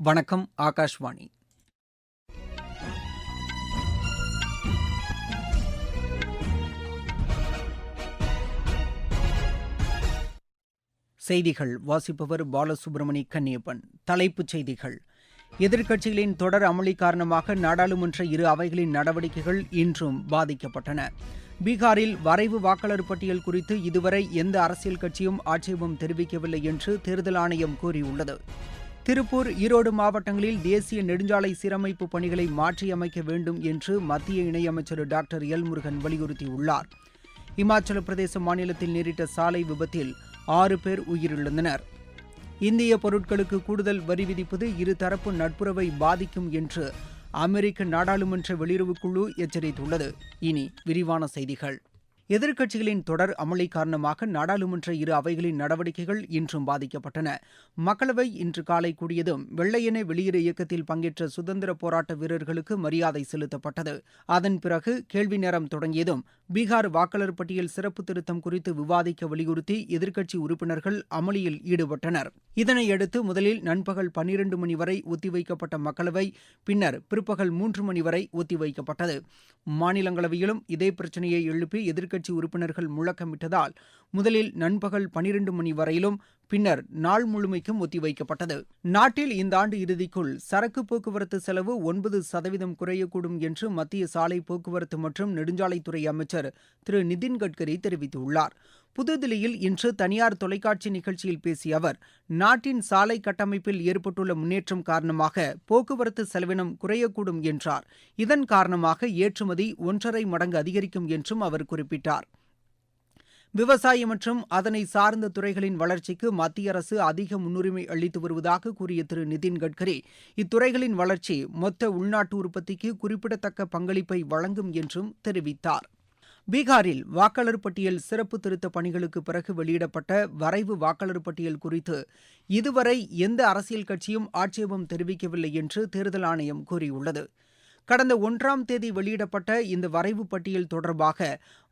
வணக்கம் ஆகாஷ்வாணி. செய்திகள் வாசிப்பவர் பாலசுப்ரமணி கன்னியப்பன். தலைப்புச் செய்திகள். எதிர்க்கட்சிகளின் தொடர் அமளி காரணமாக நாடாளுமன்ற இரு அவைகளின் நடவடிக்கைகள் இன்றும் பாதிக்கப்பட்டன. பீகாரில் வரைவு வாக்காளர் பட்டியல் குறித்து இதுவரை எந்த அரசியல் கட்சியும் ஆட்சேபம் தெரிவிக்கவில்லை என்று தேர்தல் ஆணையம் கூறியுள்ளது. திருப்பூர் ஈரோடு மாவட்டங்களில் தேசிய நெடுஞ்சாலை சீரமைப்பு பணிகளை மாற்றியமைக்க வேண்டும் என்று மத்திய இணையமைச்சர் டாக்டர் எல் முருகன் வலியுறுத்தியுள்ளார். இமாச்சல பிரதேச மாநிலத்தில் நேரிட்ட சாலை விபத்தில் ஆறு பேர் உயிரிழந்தனர். இந்திய பொருட்களுக்கு கூடுதல் வரி விதிப்பது இருதரப்பு நட்புறவை பாதிக்கும் என்று அமெரிக்க நாடாளுமன்ற வெளியுறவுக்குழு எச்சரித்துள்ளது. இனி விரிவான செய்திகள். எதிர்க்கட்சிகளின் தொடர் அமளி காரணமாக நாடாளுமன்ற இரு அவைகளின் நடவடிக்கைகள் இன்றும் பாதிக்கப்பட்டன. மக்களவை இன்று காலை கூடியதும் வெள்ளையனே வெளியேறு இயக்கத்தில் பங்கேற்ற சுதந்திர போராட்ட வீரர்களுக்கு மரியாதை செலுத்தப்பட்டது. அதன் பிறகு கேள்வி நேரம் தொடங்கியதும் பீகார் வாக்காளர் பட்டியல் சிறப்பு திருத்தம் குறித்து விவாதிக்க வலியுறுத்தி எதிர்க்கட்சி உறுப்பினர்கள் அமளியில் ஈடுபட்டனர். இதனையடுத்து முதலில் நண்பகல் பன்னிரண்டு மணி வரை ஒத்திவைக்கப்பட்ட மக்களவை பின்னர் பிற்பகல் மூன்று மணி வரை ஒத்திவைக்கப்பட்டது மாநிலங்களவையிலும் இதே பிரச்சனையை எழுப்பி எதிர்க்கட்சி உறுப்பினர்கள் முழக்கமிட்டதால் முதலில் நண்பகல் பனிரண்டு மணி வரையிலும் பின்னர் நாள் முழுமைக்கும் ஒத்திவைக்கப்பட்டது. நாட்டில் இந்த ஆண்டு இறுதிக்குள் சரக்கு போக்குவரத்து செலவு ஒன்பது சதவீதம் குறையக்கூடும் என்று மத்திய சாலை போக்குவரத்து மற்றும் நெடுஞ்சாலைத்துறை அமைச்சர் திரு நிதின் கட்கரி தெரிவித்துள்ளார். புதுதில்லியில் இன்று தனியார் தொலைக்காட்சி நிகழ்ச்சியில் பேசிய அவர் நாட்டின் சாலை கட்டமைப்பில் ஏற்பட்டுள்ள முன்னேற்றம் காரணமாக போக்குவரத்து செலவினம் குறையக்கூடும் என்றார். இதன் காரணமாக ஏற்றுமதி ஒன்றரை மடங்கு அதிகரிக்கும் என்றும் அவர் குறிப்பிட்டார். விவசாயம் மற்றும் அதனை சார்ந்த துறைகளின் வளர்ச்சிக்கு மத்திய அரசு அதிக முன்னுரிமை அளித்து வருவதாக கூறிய திரு நிதின் கட்கரி இத்துறைகளின் வளர்ச்சி மொத்த உள்நாட்டு உற்பத்திக்கு குறிப்பிடத்தக்க பங்களிப்பை வழங்கும் என்றும் தெரிவித்தார். பீகாரில் வாக்காளர் பட்டியல் சிறப்பு திருத்த பணிகளுக்கு பிறகு வெளியிடப்பட்ட வரைவு வாக்காளர் பட்டியல் குறித்து இதுவரை எந்த அரசியல் கட்சியும் ஆட்சேபம் தெரிவிக்கவில்லை என்று தேர்தல் ஆணையம் கூறியுள்ளது. கடந்த ஒன்றாம் தேதி வெளியிடப்பட்ட இந்த வரைவு பட்டியல் தொடர்பாக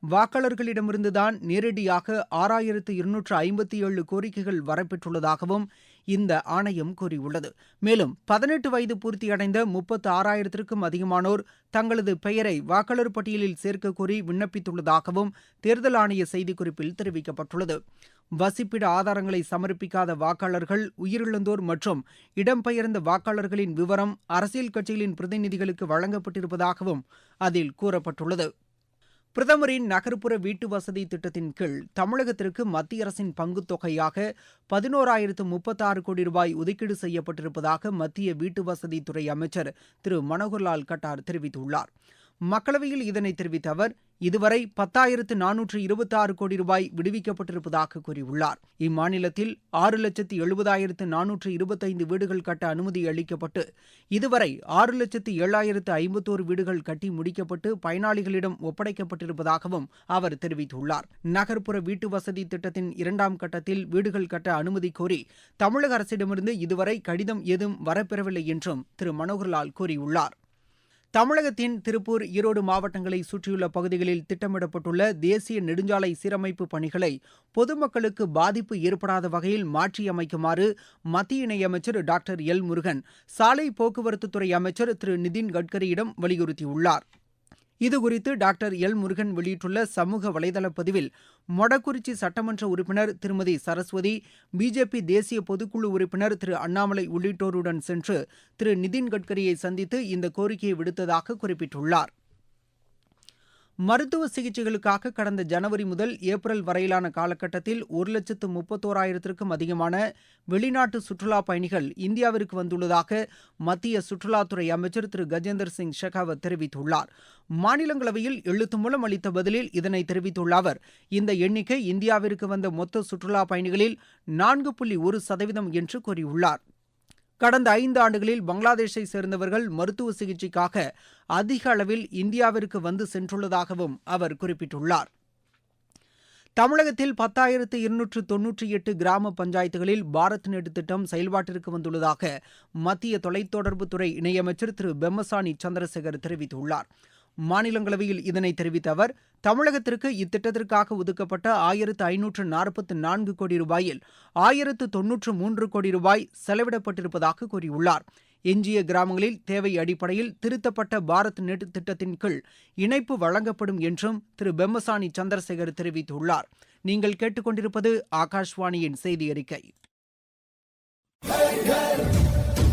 வாக்காளர்களிடமிருந்துதான் நேரடியாக ஆறாயிரத்து இருநூற்று ஐம்பத்தி ஏழு கோரிக்கைகள் வரப்பெற்றுள்ளதாகவும் இந்த ஆணையம் கூறியுள்ளது. மேலும் பதினெட்டு வயது பூர்த்தியடைந்த முப்பத்து ஆறாயிரத்திற்கும் அதிகமானோர் தங்களது பெயரை வாக்காளர் பட்டியலில் சேர்க்க கோரி விண்ணப்பித்துள்ளதாகவும் தேர்தல் ஆணைய செய்திக்குறிப்பில் தெரிவிக்கப்பட்டுள்ளது. வசிப்பிட ஆதாரங்களை சமர்ப்பிக்காத வாக்காளர்கள் உயிரிழந்தோர் மற்றும் இடம்பெயர்ந்த வாக்காளர்களின் விவரம் அரசியல் கட்சிகளின் பிரதிநிதிகளுக்கு வழங்கப்பட்டிருப்பதாகவும் அதில் கூறப்பட்டுள்ளது. பிரதமரின் நகர்ப்புற வீட்டு வசதி திட்டத்தின் கீழ் தமிழகத்திற்கு மத்திய அரசின் பங்குத் தொகையாக பதினோராயிரத்து முப்பத்தாறு கோடி ரூபாய் ஒதுக்கீடு செய்யப்பட்டிருப்பதாக மத்திய வீட்டுவசதித்துறை அமைச்சர் திரு மனோகர்லால் கட்டார் தெரிவித்துள்ளார். மக்களவையில் இதனை தெரிவித்த அவர் இதுவரை பத்தாயிரத்து நானூற்று இருபத்தாறு கோடி ரூபாய் விடுவிக்கப்பட்டிருப்பதாக கூறியுள்ளார். இம்மாநிலத்தில் ஆறு லட்சத்து எழுபதாயிரத்து நானூற்று இருபத்தைந்து வீடுகள் கட்ட அனுமதி அளிக்கப்பட்டு இதுவரை ஆறு லட்சத்து ஏழாயிரத்து ஐம்பத்தோரு வீடுகள் கட்டி முடிக்கப்பட்டு பயனாளிகளிடம் ஒப்படைக்கப்பட்டிருப்பதாகவும் அவர் தெரிவித்துள்ளார். நகர்ப்புற வீட்டு வசதி திட்டத்தின் இரண்டாம் கட்டத்தில் வீடுகள் கட்ட அனுமதி கோரி தமிழக அரசிடமிருந்து இதுவரை கடிதம் ஏதும் வரப்பெறவில்லை என்றும் திரு. மனோகர்லால் கூறியுள்ளார். தமிழகத்தின் திருப்பூர் ஈரோடு மாவட்டங்களை சுற்றியுள்ள பகுதிகளில் திட்டமிடப்பட்டுள்ள தேசிய நெடுஞ்சாலை சீரமைப்பு பணிகளை பொதுமக்களுக்கு பாதிப்பு ஏற்படாத வகையில் மாற்றியமைக்குமாறு மத்திய இணையமைச்சர் டாக்டர் எல் முருகன் சாலை போக்குவரத்துத்துறை அமைச்சர் திரு நிதின் கட்கரியிடம் வலியுறுத்தியுள்ளார். இதுகுறித்து டாக்டர் எல் முருகன் வெளியிட்டுள்ள சமூக வலைதள பதிவில் மொடக்குறிச்சி சட்டமன்ற உறுப்பினர் திருமதி சரஸ்வதி பிஜேபி தேசிய பொதுக்குழு உறுப்பினர் திரு அண்ணாமலை உள்ளிட்டோருடன் சென்று திரு நிதின் கட்கரியை சந்தித்து இந்த கோரிக்கையை விடுத்ததாக குறிப்பிட்டுள்ளார். மருத்துவ சிகிச்சைகளுக்காக கடந்த ஜனவரி முதல் ஏப்ரல் வரையிலான காலகட்டத்தில் ஒரு லட்சத்து முப்பத்தோராயிரத்திற்கும் அதிகமான வெளிநாட்டு சுற்றுலா பயணிகள் இந்தியாவிற்கு வந்துள்ளதாக மத்திய சுற்றுலாத்துறை அமைச்சர் திரு. கஜேந்தர் சிங் ஷெகாவத் தெரிவித்துள்ளார். மாநிலங்களவையில் எழுத்து மூலம் அளித்த பதிலில் இதனை தெரிவித்துள்ள அவர் இந்த எண்ணிக்கை இந்தியாவிற்கு வந்த மொத்த சுற்றுலா பயணிகளில் நான்கு புள்ளி ஒரு சதவீதம் என்று கூறியுள்ளார். கடந்த ஐந்து ஆண்டுகளில் பங்களாதேஷை சேர்ந்தவர்கள் மருத்துவ சிகிச்சைக்காக அதிக அளவில் இந்தியாவிற்கு வந்து சென்றுள்ளதாகவும் அவர் குறிப்பிட்டுள்ளார். தமிழகத்தில் பத்தாயிரத்து இருநூற்று தொன்னூற்றி எட்டு கிராம பஞ்சாயத்துகளில் பாரத் நெட் திட்டம் செயல்பாட்டிற்கு வந்துள்ளதாக மத்திய தொலைத்தொடர்புத்துறை இணையமைச்சர் திரு. பெம்மசானி சந்திரசேகர் தெரிவித்துள்ளார். மாநிலங்களவையில் இதனை தெரிவித்த அவர் தமிழகத்திற்கு இத்திட்டத்திற்காக ஒதுக்கப்பட்ட ஆயிரத்து ஐநூற்று நாற்பத்து நான்கு கோடி ரூபாயில் ஆயிரத்து தொன்னூற்று மூன்று கோடி ரூபாய் செலவிடப்பட்டிருப்பதாக கூறியுள்ளார். எஞ்சிய கிராமங்களில் தேவை அடிப்படையில் திருத்தப்பட்ட பாரத் நெட் திட்டத்தின் கீழ் இணைப்பு வழங்கப்படும் என்றும் திரு பெம்மசானி சந்திரசேகர் தெரிவித்துள்ளார். நீங்கள் கேட்டுக்கொண்டிருப்பது ஆகாஷ்வாணியின் செய்தி அறிக்கை.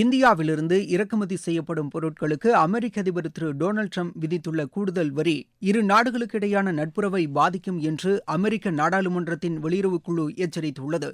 இந்தியாவிலிருந்து இறக்குமதி செய்யப்படும் பொருட்களுக்கு அமெரிக்க அதிபர் திரு டொனால்டு ட்ரம்ப் விதித்துள்ள கூடுதல் வரி இரு நாடுகளுக்கு இடையான நட்புறவை பாதிக்கும் என்று அமெரிக்க நாடாளுமன்றத்தின் வெளியுறவுக்குழு எச்சரித்துள்ளது.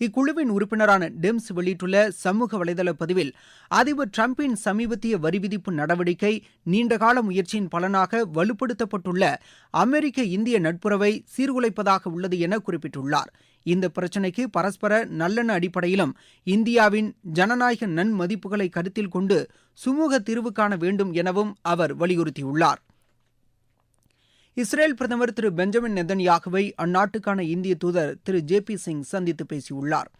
இக்குழுவின் உறுப்பினரான டெம்ஸ் வெளியிட்டுள்ள சமூக வலைதள பதிவில் அதிபர் டிரம்பின் சமீபத்திய வரி விதிப்பு நடவடிக்கை நீண்டகால முயற்சியின் பலனாக வலுப்படுத்தப்பட்டுள்ள அமெரிக்க இந்திய நட்புறவை சீர்குலைப்பதாக உள்ளது என குறிப்பிட்டுள்ளார். இந்த பிரச்சினைக்கு பரஸ்பர நல்லெண்ண அடிப்படையிலும் இந்தியாவின் ஜனநாயக நன்மதிப்புகளை கருத்தில் கொண்டு சுமூக தீர்வு காண வேண்டும் எனவும் அவர் வலியுறுத்தியுள்ளார். இஸ்ரேல் பிரதமர் திரு பெஞ்சமின் நெதன்யாகுவை அந்நாட்டுக்கான இந்திய தூதர் திரு ஜே பி சிங் சந்தித்து பேசியுள்ளார்.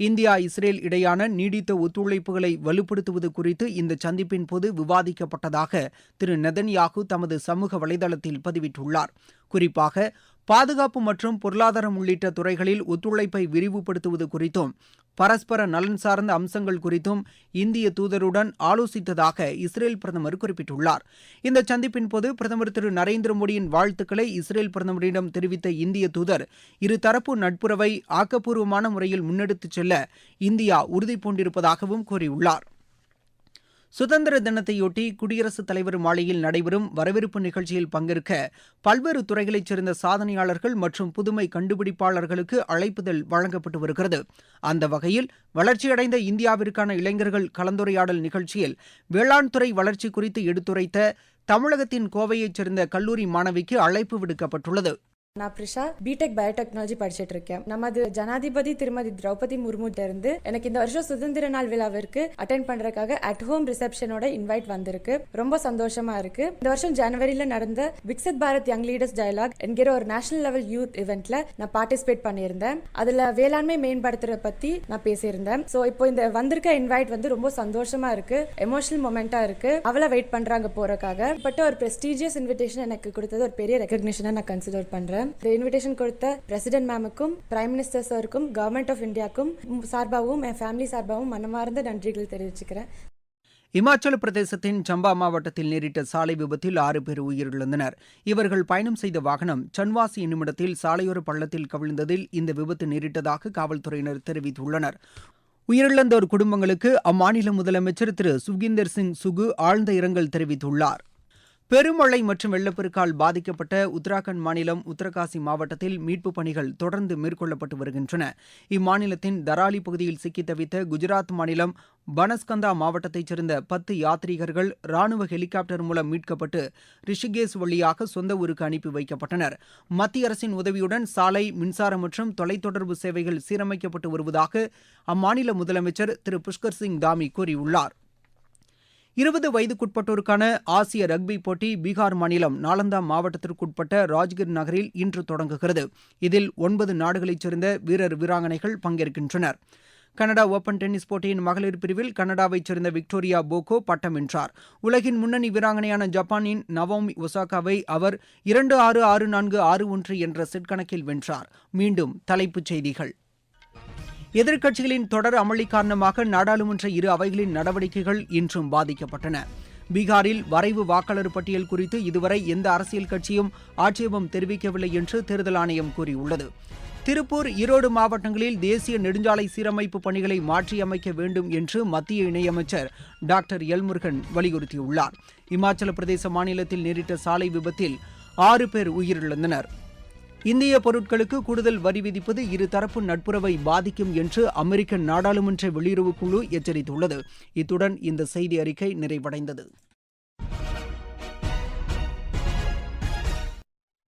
இந்தியா இஸ்ரேல் இடையான நீடித்த ஒத்துழைப்புகளை வலுப்படுத்துவது குறித்து இந்த சந்திப்பின் போது விவாதிக்கப்பட்டதாக திரு நெதன்யாகு தமது சமூக வலைதளத்தில் பதிவிட்டுள்ளார். குறிப்பாக பாதுகாப்பு மற்றும் பொருளாதாரம் உள்ளிட்ட துறைகளில் ஒத்துழைப்பை விரிவுபடுத்துவது குறித்தும் பரஸ்பர நலன் சார்ந்த அம்சங்கள் குறித்தும் இந்திய தூதருடன் ஆலோசித்ததாக இஸ்ரேல் பிரதமர் குறிப்பிட்டுள்ளார். இந்த சந்திப்பின் போது பிரதமர் திரு நரேந்திர மோடியின் வாழ்த்துக்களை இஸ்ரேல் பிரதமரிடம் தெரிவித்த இந்திய தூதர் இருதரப்பு நட்புறவை ஆக்கப்பூர்வமான முறையில் முன்னெடுத்துச் செல்ல இந்தியா உறுதிபூண்டிருப்பதாகவும் கூறியுள்ளார். சுதந்திர தினத்தையொட்டி குடியரசுத் தலைவர் மாளிகையில் நடைபெறும் வரவேற்பு நிகழ்ச்சியில் பங்கேற்க பல்வேறு துறைகளைச் சேர்ந்த சாதனையாளர்கள் மற்றும் புதுமை கண்டுபிடிப்பாளர்களுக்கு அழைப்புதல் வழங்கப்பட்டு வருகிறது. அந்த வகையில் வளர்ச்சியடைந்த இந்தியாவிற்கான இளைஞர்கள் கலந்துரையாடல் நிகழ்ச்சியில் வேளாண் துறை வளர்ச்சி குறித்து எடுத்துரைத்த தமிழகத்தின் கோவையைச் சேர்ந்த கல்லூரி மாணவிக்கு அழைப்பு விடுக்கப்பட்டுள்ளது. நான் பிரிஷா பிடெக் பயோடெக்னாலஜி படிச்சுட்டு இருக்கேன் நமது ஜனாதிபதி திருமதி திரௌபதி முர்முட்ட இருந்து எனக்கு இந்த வருஷம் சுதந்திர நாள் விழாவிற்கு அட்டென்ட் பண்றதுக்காக அட் ஹோம் ரிசப்ஷனோட இன்வைட் வந்திருக்கு. ரொம்ப சந்தோஷமா இருக்கு. இந்த வருஷம் ஜனவரியில நடந்த Viksit Bharat young leaders dialogue என்கிற ஒரு நேஷனல் லெவல் யூத் இவெண்ட்ல நான் பார்ட்டிசிபேட் பண்ணியிருந்தேன். அதுல வேளாண்மை மேம்படுத்துறத பத்தி நான் பேசியிருந்தேன். ஸோ இப்போ இந்த வந்திருக்க இன்வைட் வந்து ரொம்ப சந்தோஷமா இருக்கு. எமோஷனல் மொமெண்டா இருக்கு. அவளை வெயிட் பண்றாங்க போறதுக்காக. பட் ஒரு பிரஸ்டீஜியஸ் இன்விடேஷன் எனக்கு கொடுத்தது ஒரு பெரிய ரெக்கக்னிஷனை நான் கன்சிடர் பண்றேன். இந்த இன்விடேஷன் கொடுத்த பிரசிடென்ட் மேமுக்கும் பிரைம் மினிஸ்டர் சாருக்கும் கவர்மெண்ட் ஆஃப் இந்தியாவுக்கும் சார்பாகவும் என் ஃபேமிலி சார்பாகவும் மனமார்ந்த நன்றிகள் தெரிவிச்சுக்கிறேன். இமாச்சல பிரதேசத்தின் சம்பா மாவட்டத்தில் நேரிட்ட சாலை விபத்தில் ஆறு பேர் உயிரிழந்தனர். இவர்கள் பயணம் செய்த வாகனம் சன்வாசி என்னுமிடத்தில் சாலையோர பள்ளத்தில் கவிழ்ந்ததில் இந்த விபத்து நேரிட்டதாக காவல்துறையினர் தெரிவித்துள்ளனர். உயிரிழந்தோர் குடும்பங்களுக்கு அம்மாநில முதலமைச்சர் திரு சுகிந்தர் சிங் சுகு ஆழ்ந்த இரங்கல் தெரிவித்துள்ளார். பெருமழை மற்றும் வெள்ளப்பெருக்கால் பாதிக்கப்பட்ட உத்தராகண்ட் மாநிலம் உத்தரகாசி மாவட்டத்தில் மீட்புப் பணிகள் தொடர்ந்து மேற்கொள்ளப்பட்டு வருகின்றன. இம்மாநிலத்தின் தராலி பகுதியில் சிக்கித் தவித்த குஜராத் மாநிலம் பனஸ்கந்தா மாவட்டத்தைச் சேர்ந்த பத்து யாத்ரீகர்கள் ராணுவ ஹெலிகாப்டர் மூலம் மீட்கப்பட்டு ரிஷிகேஷ் வழியாக சொந்த ஊருக்கு அனுப்பி வைக்கப்பட்டனர். மத்திய அரசின் உதவியுடன் சாலை மின்சாரம் மற்றும் தொலைத்தொடர்பு சேவைகள் சீரமைக்கப்பட்டு வருவதாக அம்மாநில முதலமைச்சர் திரு புஷ்கர் சிங் தாமி கூறியுள்ளார். இருபது வயதுக்குட்பட்டோருக்கான ஆசிய ரக்பி போட்டி பீகார் மாநிலம் நாலந்தா மாவட்டத்திற்குட்பட்ட ராஜ்கிர் நகரில் இன்று தொடங்குகிறது. இதில் ஒன்பது நாடுகளைச் சேர்ந்த வீரர் வீராங்கனைகள் பங்கேற்கின்றனர். கனடா ஓபன் டென்னிஸ் போட்டியின் மகளிர் பிரிவில் கனடாவைச் சேர்ந்த விக்டோரியா போகோ பட்டம் வென்றார். உலகின் முன்னணி வீராங்கனையான ஜப்பானின் நவோமி ஒசாகாவை அவர் இரண்டு ஆறு ஆறு நான்கு ஆறு ஒன்று என்ற செட் கணக்கில் வென்றார். மீண்டும் தலைப்புச் செய்திகள். எதிர்க்கட்சிகளின் தொடர் அமளி காரணமாக நாடாளுமன்ற இரு அவைகளின் நடவடிக்கைகள் இன்றும் பாதிக்கப்பட்டன. பீகாரில் வரைவு வாக்காளர் பட்டியல் குறித்து இதுவரை எந்த அரசியல் கட்சியும் ஆட்சேபம் தெரிவிக்கவில்லை என்று தேர்தல் ஆணையம் கூறியுள்ளது. திருப்பூர் ஈரோடு மாவட்டங்களில் தேசிய நெடுஞ்சாலை சீரமைப்பு பணிகளை மாற்றியமைக்க வேண்டும் என்று மத்திய இணையமைச்சர் டாக்டர் எல்முருகன் வலியுறுத்தியுள்ளார். இமாச்சல பிரதேச மாநிலத்தில் நேரிட்ட சாலை விபத்தில் ஆறு பேர் உயிரிழந்தனர். இந்திய பொருட்களுக்கு கூடுதல் வரி விதிப்பது இருதரப்பு நட்புறவை பாதிக்கும் என்று அமெரிக்க நாடாளுமன்ற வெளியுறவுக்குழு எச்சரித்துள்ளது. இத்துடன் இந்த செய்தி அறிக்கை நிறைவடைந்தது.